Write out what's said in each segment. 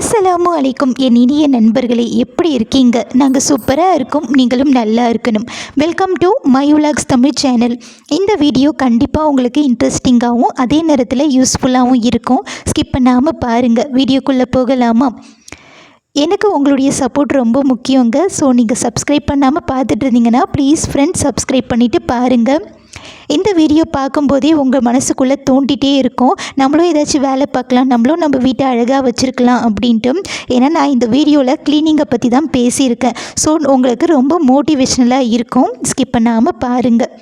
அஸ்ஸலாமு அலைக்கும். என் இனிய நண்பர்களே எப்படி இருக்கீங்க? நாங்கள் சூப்பராக இருக்கோம். நீங்களும் நல்லா இருக்கணும். வெல்கம் டு மை உலாக்ஸ் தமிழ் சேனல் இந்த வீடியோ கண்டிப்பாக உங்களுக்கு இன்ட்ரெஸ்டிங்காகவும் அதே நேரத்தில் யூஸ்ஃபுல்லாகவும் இருக்கும். ஸ்கிப் பண்ணாமல் பாருங்கள் வீடியோக்குள்ளே போகலாமா? எனக்கு உங்களுடைய சப்போர்ட் ரொம்ப முக்கியங்க. ஸோ நீங்கள் சப்ஸ்கிரைப் பண்ணாமல் பார்த்துட்டு இருந்தீங்கன்னா ப்ளீஸ் ஃப்ரெண்ட்ஸ் சப்ஸ்கிரைப் பண்ணிவிட்டு பாருங்கள் இந்த வீடியோ பார்க்கும்போதே உங்கள் மனசுக்குள்ளே தோண்டிகிட்டே இருக்கும். நம்மளும் ஏதாச்சும் வேலை பார்க்கலாம். நம்மளும் நம்ம வீட்டை அழகாக வச்சுருக்கலாம் அப்படின்ட்டு ஏன்னா நான் இந்த வீடியோவில் க்ளீனிங்கை பற்றி தான் பேசியிருக்கேன். ஸோ உங்களுக்கு ரொம்ப மோட்டிவேஷ்னலாக இருக்கும். ஸ்கிப் பண்ணாமல் பாருங்கள்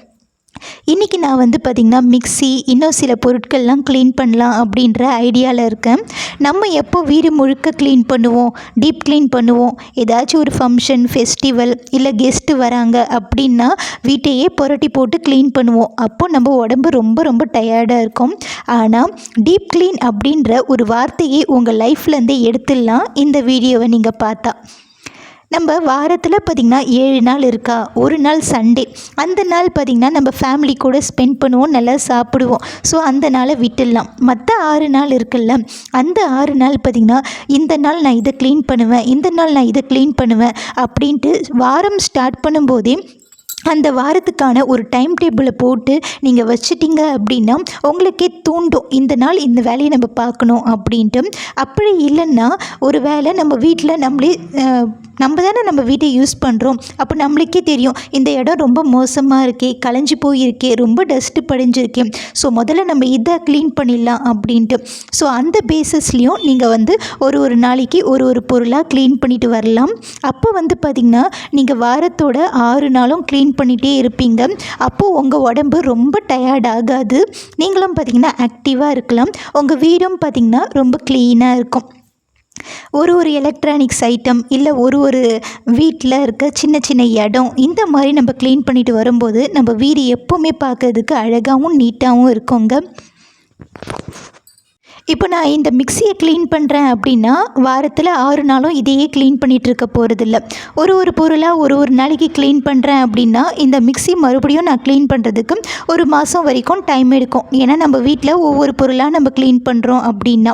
இன்றைக்கி நான் வந்து பார்த்திங்கன்னா மிக்ஸி இன்னும் சில பொருட்கள்லாம் க்ளீன் பண்ணலாம் அப்படின்ற ஐடியாவில் இருக்கேன். நம்ம எப்போ வீடு முழுக்க க்ளீன் பண்ணுவோம் டீப் க்ளீன் பண்ணுவோம் ஏதாச்சும் ஒரு ஃபங்க்ஷன் ஃபெஸ்டிவல் இல்லை கெஸ்ட்டு வராங்க அப்படின்னா வீட்டையே புரட்டி போட்டு க்ளீன் பண்ணுவோம். அப்போ நம்ம உடம்பு ரொம்ப ரொம்ப டயர்டாக இருக்கும். ஆனால் டீப் க்ளீன் அப்படின்ற ஒரு வார்த்தையை உங்கள் லைஃப்லேருந்தே எடுத்துடலாம். இந்த வீடியோவை நீங்கள் பார்த்தா. நம்ம வாரத்தில் பார்த்திங்கன்னா ஏழு நாள் இருக்கா? ஒரு நாள் சண்டே. அந்த நாள் பார்த்திங்கன்னா நம்ம ஃபேமிலி கூட ஸ்பெண்ட் பண்ணுவோம் நல்லா சாப்பிடுவோம். ஸோ அந்த நாளை விட்டுடலாம். மற்ற ஆறு நாள் இருக்குல்ல அந்த ஆறு நாள் பார்த்திங்கன்னா இந்த நாள் நான் இதை க்ளீன் பண்ணுவேன் இந்த நாள் நான் இதை க்ளீன் பண்ணுவேன் அப்படின்ட்டு வாரம் ஸ்டார்ட் பண்ணும்போதே அந்த வாரத்துக்கான ஒரு டைம் டேபிளை போட்டு நீங்கள் வச்சிட்டிங்க அப்படின்னா உங்களுக்கே தூண்டும். இந்த நாள் இந்த வேலையை நம்ம பார்க்கணும் அப்படின்ட்டு. அப்படி இல்லைன்னா ஒரு வேலை நம்ம வீட்டில் நம்மளே நம்ம தானே நம்ம வீட்டை யூஸ் பண்ணுறோம் அப்போ நம்மளுக்கே தெரியும் இந்த இடம் ரொம்ப மோசமாக இருக்கே களைஞ்சு போயிருக்கே ரொம்ப டஸ்ட்டு படிஞ்சிருக்கே. ஸோ முதல்ல நம்ம இதை க்ளீன் பண்ணிடலாம் அப்படின்ட்டு. ஸோ அந்த பேசிஸ்லேயும் நீங்கள் வந்து ஒரு ஒரு நாளைக்கு ஒரு ஒரு பொருளாக க்ளீன் பண்ணிட்டு வரலாம். அப்போ வந்து பார்த்திங்கன்னா நீங்கள் வாரத்தோட ஆறு நாளும் க்ளீன் பண்ணிகிட்டே இருப்பீங்க. அப்போது உங்கள் உடம்பு ரொம்ப டயர்ட் ஆகாது. நீங்களும் பார்த்திங்கன்னா ஆக்டிவாக இருக்கலாம். உங்கள் வீடும் பார்த்திங்கன்னா ரொம்ப க்ளீனாக இருக்கும். ஒரு ஒரு எலக்ட்ரானிக்ஸ் ஐட்டம் இல்லை ஒரு ஒரு வீட்டில் இருக்க சின்ன சின்ன இடம் இந்த மாதிரி நம்ம க்ளீன் பண்ணிட்டு வரும்போது நம்ம வீடு எப்போவுமே பார்க்கறதுக்கு அழகாகவும் நீட்டாகவும் இருக்குங்க. இப்போ நான் இந்த மிக்சியை க்ளீன் பண்ணுறேன் அப்படின்னா வாரத்தில் ஆறு நாளும் இதையே க்ளீன் பண்ணிகிட்டு இருக்க போகிறதில்ல ஒரு ஒரு பொருளாக ஒரு ஒரு நாளைக்கு க்ளீன் பண்ணுறேன் அப்படின்னா இந்த மிக்ஸி மறுபடியும் நான் க்ளீன் பண்ணுறதுக்கு ஒரு மாதம் வரைக்கும் டைம் எடுக்கும். ஏன்னா நம்ம வீட்டில் ஒவ்வொரு பொருளாக நம்ம க்ளீன் பண்ணுறோம் அப்படின்னா.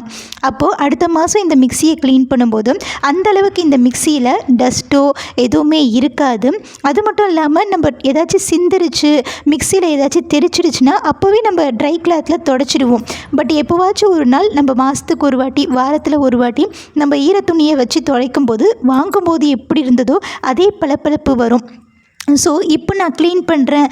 அப்போது அடுத்த மாதம் இந்த மிக்சியை க்ளீன் பண்ணும்போது அந்த அளவுக்கு இந்த மிக்சியில் டஸ்ட்டோ எதுவுமே இருக்காது. அது மட்டும் இல்லாமல் நம்ம ஏதாச்சும் சிந்திருச்சு மிக்சியில் ஏதாச்சும் தெரிச்சிடுச்சுன்னா அப்போவே நம்ம ட்ரை கிளாத்தில் தொடச்சிடுவோம். பட் எப்போவாச்சும் ஒரு நாள் நம்ம மாதத்துக்கு ஒரு வாட்டி வாரத்தில் ஒரு வாட்டி நம்ம ஈர துணியை வச்சு துடைக்கும் போது வாங்கும்போது எப்படி இருந்ததோ அதே பளபளப்பு வரும். ஸோ இப்போ நான் க்ளீன் பண்ணுறேன்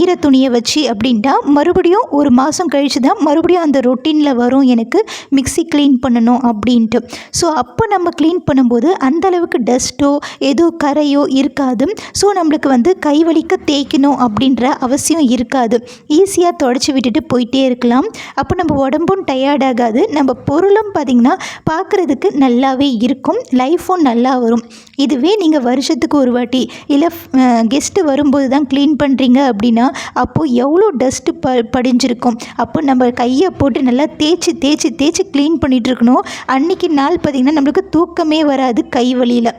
ஈர துணியை வச்சு அப்படின்ட்டா மறுபடியும் ஒரு மாதம் கழித்து தான் மறுபடியும் அந்த ரொட்டீனில் வரும் எனக்கு மிக்ஸி க்ளீன் பண்ணணும் அப்படின்ட்டு. ஸோ அப்போ நம்ம க்ளீன் பண்ணும்போது அந்த அளவுக்கு டஸ்ட்டோ ஏதோ கரையோ இருக்காது. ஸோ நம்மளுக்கு வந்து கை வலிக்க தேய்க்கணும் அப்படின்ற அவசியம் இருக்காது. ஈஸியாக தொடச்சி விட்டுட்டு போயிட்டே இருக்கலாம். அப்போ நம்ம உடம்பும் டயர்ட் ஆகாது. நம்ம பொருளும் பார்த்திங்கன்னா பார்க்குறதுக்கு நல்லாவே இருக்கும். லைஃப்பும் நல்லா வரும். இதுவே நீங்கள் வருஷத்துக்கு ஒரு வாட்டி இல்லை கெஸ்ட்டு வரும்போது தான் க்ளீன் பண்ணுறீங்க அப்படின்னா அப்போது எவ்வளோ டஸ்ட்டு ப படிஞ்சிருக்கும்? அப்போ நம்ம கையை போட்டு நல்லா தேய்ச்சி தேய்ச்சி தேய்ச்சி க்ளீன் பண்ணிகிட்டு இருக்கணும். அன்றைக்கி நாள் பார்த்திங்கன்னா நம்மளுக்கு தூக்கமே வராது கை வலியில்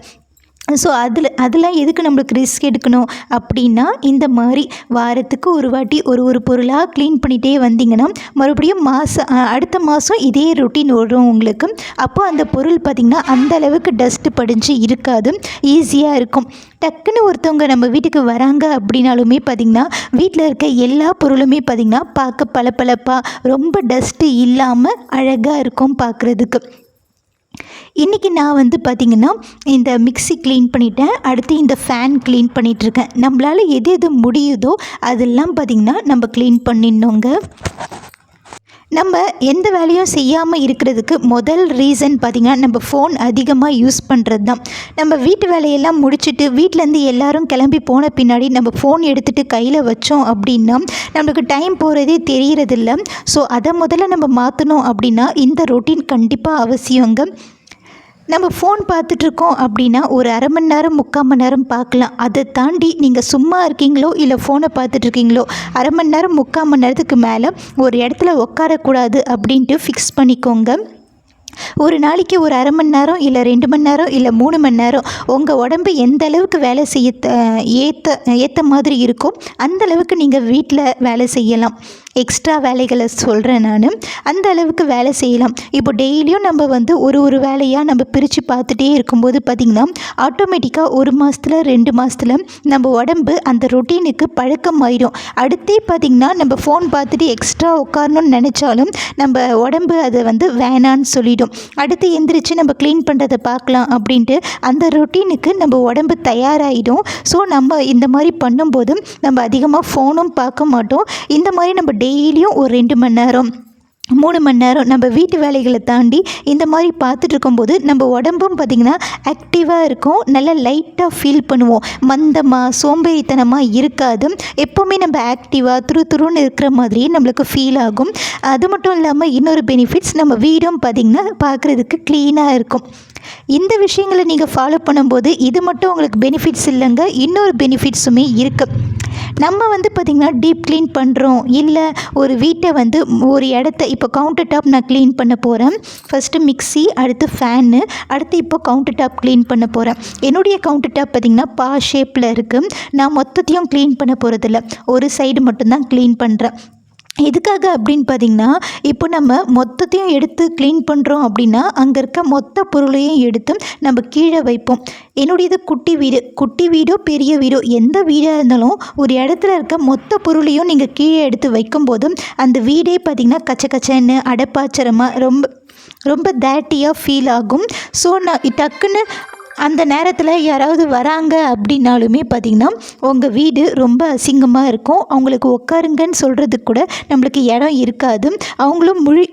ஸோ அதில் அதெல்லாம் எதுக்கு நம்மளுக்கு ரிஸ்க் எடுக்கணும்? அப்படின்னா இந்த மாதிரி வாரத்துக்கு ஒரு வாட்டி ஒரு ஒரு பொருளாக க்ளீன் பண்ணிகிட்டே வந்தீங்கன்னா மறுபடியும் மாதம் அடுத்த மாதம் இதே ரொட்டீன் வரும் உங்களுக்கு. அப்போ அந்த பொருள் பார்த்திங்கன்னா அந்த அளவுக்கு டஸ்ட்டு படிஞ்சு இருக்காது. ஈஸியாக இருக்கும். டக்குன்னு ஒருத்தவங்க நம்ம வீட்டுக்கு வராங்க அப்படின்னாலுமே பார்த்திங்கன்னா வீட்டில் இருக்க எல்லா பொருளுமே பார்த்திங்கன்னா பார்க்க பளபளப்பாக ரொம்ப டஸ்ட்டு இல்லாமல் அழகாக இருக்கும் பார்க்குறதுக்கு இன்றைக்கி நான் வந்து பார்த்திங்கன்னா இந்த மிக்ஸி க்ளீன் பண்ணிட்டேன். அடுத்து இந்த ஃபேன் க்ளீன் பண்ணிகிட்ருக்கேன் நம்மளால் எது எது முடியுதோ அதெல்லாம் பார்த்திங்கன்னா நம்ம க்ளீன் பண்ணிடணுங்க. நம்ம எந்த வேலையும் செய்யாமல் இருக்கிறதுக்கு முதல் ரீசன் பார்த்திங்கன்னா நம்ம ஃபோன் அதிகமாக யூஸ் பண்ணுறது தான் நம்ம வீட்டு வேலையெல்லாம் முடிச்சுட்டு வீட்டிலேருந்து எல்லாரும் கிளம்பி போன பின்னாடி நம்ம ஃபோன் எடுத்துகிட்டு கையில் வச்சோம் அப்படின்னா நம்மளுக்கு டைம் போகிறதே தெரியறதில்ல. ஸோ அதை முதல்ல நம்ம மாற்றணும் அப்படின்னா இந்த ரொட்டீன் கண்டிப்பாக அவசியங்க. நம்ம ஃபோன் பார்த்துட்ருக்கோம் அப்படின்னா ஒரு அரை மணி நேரம் முக்கால் மணி நேரம் பார்க்கலாம். அதை தாண்டி நீங்கள் சும்மா இருக்கீங்களோ இல்லை ஃபோனை பார்த்துட்ருக்கீங்களோ அரை மணி நேரம் முக்கால் மணி நேரத்துக்கு மேலே ஒரு இடத்துல உட்காரக்கூடாது அப்படின்ட்டு ஃபிக்ஸ் பண்ணிக்கோங்க. ஒரு நாளைக்கு ஒரு அரை மணி நேரம் இல்லை ரெண்டு மணி நேரம் இல்லை மூணு மணி நேரம் உங்கள் உடம்பு எந்த அளவுக்கு வேலை செய்ய ஏற்ற ஏற்ற மாதிரி இருக்கோ அந்த அளவுக்கு நீங்கள் வீட்டில் வேலை செய்யலாம். எக்ஸ்ட்ரா வேலைகளை சொல்கிறேன் நான். அந்த அளவுக்கு வேலை செய்யலாம். இப்போ டெய்லியும் நம்ம வந்து ஒரு ஒரு வேலையாக நம்ம பிரித்து பார்த்துட்டே இருக்கும்போது பார்த்திங்கன்னா ஆட்டோமேட்டிக்காக ஒரு மாதத்தில் ரெண்டு மாதத்தில் நம்ம உடம்பு அந்த ரொட்டீனுக்கு பழக்கம் ஆயிடும் அடுத்தே பார்த்திங்கன்னா நம்ம ஃபோன் பார்த்துட்டு எக்ஸ்ட்ரா உட்காரணும்னு நினச்சாலும் நம்ம உடம்பு அதை வந்து வேணான்னு சொல்லிடும். அடுத்து எந்திரிச்சு நம்ம க்ளீன் பண்ணுறதை பார்க்கலாம் அப்படின்ட்டு அந்த ரொட்டீனுக்கு நம்ம உடம்பு தயாராகிடும் ஸோ நம்ம இந்த மாதிரி பண்ணும்போது நம்ம அதிகமாக ஃபோனும் பார்க்க மாட்டோம். இந்த மாதிரி நம்ம டெய்லியும் ஒரு ரெண்டு மணி நேரம். மூணு மணி நேரம் நம்ம வீட்டு வேலைகளை தாண்டி இந்த மாதிரி பார்த்துட்டு இருக்கும்போது நம்ம உடம்பும் பார்த்திங்கன்னா ஆக்டிவாக இருக்கும். நல்லா லைட்டாக ஃபீல் பண்ணுவோம். மந்தமாக சோம்பேறித்தனமாக இருக்காது. எப்போவுமே நம்ம ஆக்டிவாக துரு துருன்னு இருக்கிற மாதிரியே நம்மளுக்கு ஃபீல் ஆகும். அது மட்டும் இல்லாமல் இன்னொரு பெனிஃபிட்ஸ் நம்ம வீடும் பார்த்திங்கன்னா பார்க்குறதுக்கு க்ளீனாக இருக்கும். இந்த விஷயங்களை நீங்கள் ஃபாலோ பண்ணும்போது இது மட்டும் உங்களுக்கு பெனிஃபிட்ஸ் இல்லைங்க. இன்னொரு பெனிஃபிட்ஸுமே இருக்குது நம்ம வந்து பார்த்திங்கன்னா டீப் க்ளீன் பண்ணுறோம் இல்லை ஒரு வீட்டை வந்து ஒரு இடத்த இப்போ கவுண்டர் டாப் நான் க்ளீன் பண்ண போகிறேன் ஃபஸ்ட்டு மிக்சி அடுத்து ஃபேனு அடுத்து இப்போ கவுண்டர் டாப் க்ளீன் பண்ண போகிறேன் என்னுடைய கவுண்டர் டாப் பார்த்திங்கன்னா பா ஷேப்பில் இருக்குது நான் மொத்தத்தையும் க்ளீன் பண்ண போகிறதில்ல ஒரு சைடு மட்டும்தான் க்ளீன் பண்ணுறேன் எதுக்காக அப்படின்னு பார்த்தீங்கன்னா இப்போ நம்ம மொத்தத்தையும் எடுத்து க்ளீன் பண்ணுறோம் அப்படின்னா அங்கே இருக்க மொத்த பொருளையும் எடுத்து நம்ம கீழே வைப்போம். என்னுடையது குட்டி வீடு. குட்டி வீடோ பெரிய வீடோ எந்த வீடாக இருந்தாலும் ஒரு இடத்துல இருக்க மொத்த பொருளையும் நீங்கள் கீழே எடுத்து வைக்கும்போதும் அந்த வீடே பார்த்திங்கன்னா கச்ச கச்சன்னு அடப்பாச்சரமாக ரொம்ப ரொம்ப தேட்டியாக ஃபீல் ஆகும். ஸோ நான் டக்குன்னு அந்த நேரத்தில் யாராவது வராங்க அப்படின்னாலுமே பார்த்திங்கன்னா உங்கள் வீடு ரொம்ப அசிங்கமாக இருக்கும். அவங்களுக்கு உட்காருங்கன்னு சொல்கிறதுக்கு கூட நம்மளுக்கு இடம் இருக்காது. அவங்களும் முழி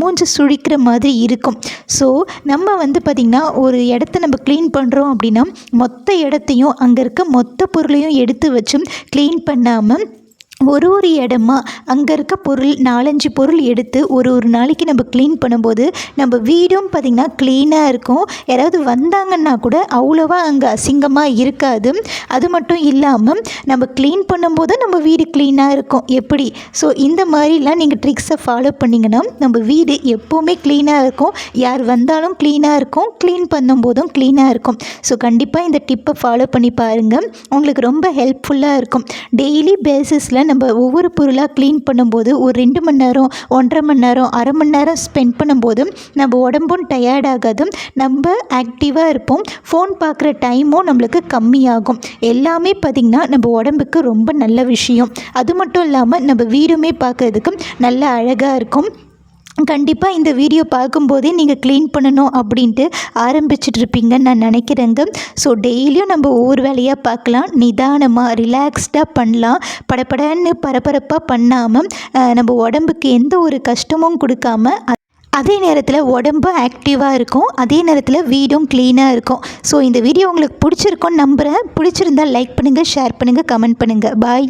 மூஞ்சி சுழிக்கிற மாதிரி இருக்கும். ஸோ நம்ம வந்து பார்த்திங்கன்னா ஒரு இடத்த நம்ம க்ளீன் பண்ணுறோம் அப்படின்னா மொத்த இடத்தையும் அங்கே இருக்க மொத்த பொருளையும் எடுத்து வச்சும் க்ளீன் பண்ணாமல் ஒரு ஒரு இடமா அங்கே இருக்க பொருள் நாலஞ்சு பொருள் எடுத்து ஒரு ஒரு நாளைக்கு நம்ம க்ளீன் பண்ணும்போது நம்ம வீடும் பார்த்திங்கன்னா க்ளீனாக இருக்கும். யாராவது வந்தாங்கன்னா கூட அவ்வளோவா அங்கே அசிங்கமாக இருக்காது. அது மட்டும் இல்லாமல் நம்ம க்ளீன் பண்ணும்போது நம்ம வீடு க்ளீனாக இருக்கும். எப்படி? ஸோ இந்த மாதிரிலாம் நீங்கள் ட்ரிக்ஸை ஃபாலோ பண்ணிங்கன்னா நம்ம வீடு எப்போவுமே க்ளீனாக இருக்கும். யார் வந்தாலும் க்ளீனாக இருக்கும். க்ளீன் பண்ணும்போதும் க்ளீனாக இருக்கும். ஸோ கண்டிப்பாக இந்த டிப்பை ஃபாலோ பண்ணி பாருங்கள் உங்களுக்கு ரொம்ப ஹெல்ப்ஃபுல்லாக இருக்கும். டெய்லி பேசிஸில் நம்ம ஒவ்வொரு பொருளாக க்ளீன் பண்ணும்போது ஒரு ரெண்டு மணி நேரம் ஒன்றரை மணி நேரம் அரை மணி நேரம் ஸ்பெண்ட் பண்ணும்போது நம்ம உடம்பும் டயர்ட் நம்ம ஆக்டிவாக இருப்போம். ஃபோன் பார்க்குற டைமும் நம்மளுக்கு கம்மியாகும். எல்லாமே பார்த்திங்கன்னா நம்ம உடம்புக்கு ரொம்ப நல்ல விஷயம். அது மட்டும் இல்லாமல் நம்ம வீடுமே பார்க்குறதுக்கு நல்ல அழகாக இருக்கும். கண்டிப்பாக இந்த வீடியோ பார்க்கும்போதே நீங்கள் க்ளீன் பண்ணணும் அப்படின்ட்டு ஆரம்பிச்சிட்ருப்பீங்கன்னு நான் நினைக்கிறேங்க. ஸோ டெய்லியும் நம்ம ஒவ்வொரு வேலையாக பார்க்கலாம். நிதானமாக ரிலாக்ஸ்டாக பண்ணலாம். படப்படன்னு பரபரப்பாக பண்ணாமல் நம்ம உடம்புக்கு எந்த ஒரு கஷ்டமும் கொடுக்காம அதே நேரத்தில் உடம்பு ஆக்டிவாக இருக்கும். அதே நேரத்தில் வீடும் க்ளீனாக இருக்கும். ஸோ இந்த வீடியோ உங்களுக்கு பிடிச்சிருக்கோன்னு நம்புகிறேன் பிடிச்சிருந்தால் லைக் பண்ணுங்கள் ஷேர் பண்ணுங்கள் கமெண்ட் பண்ணுங்கள் பாய்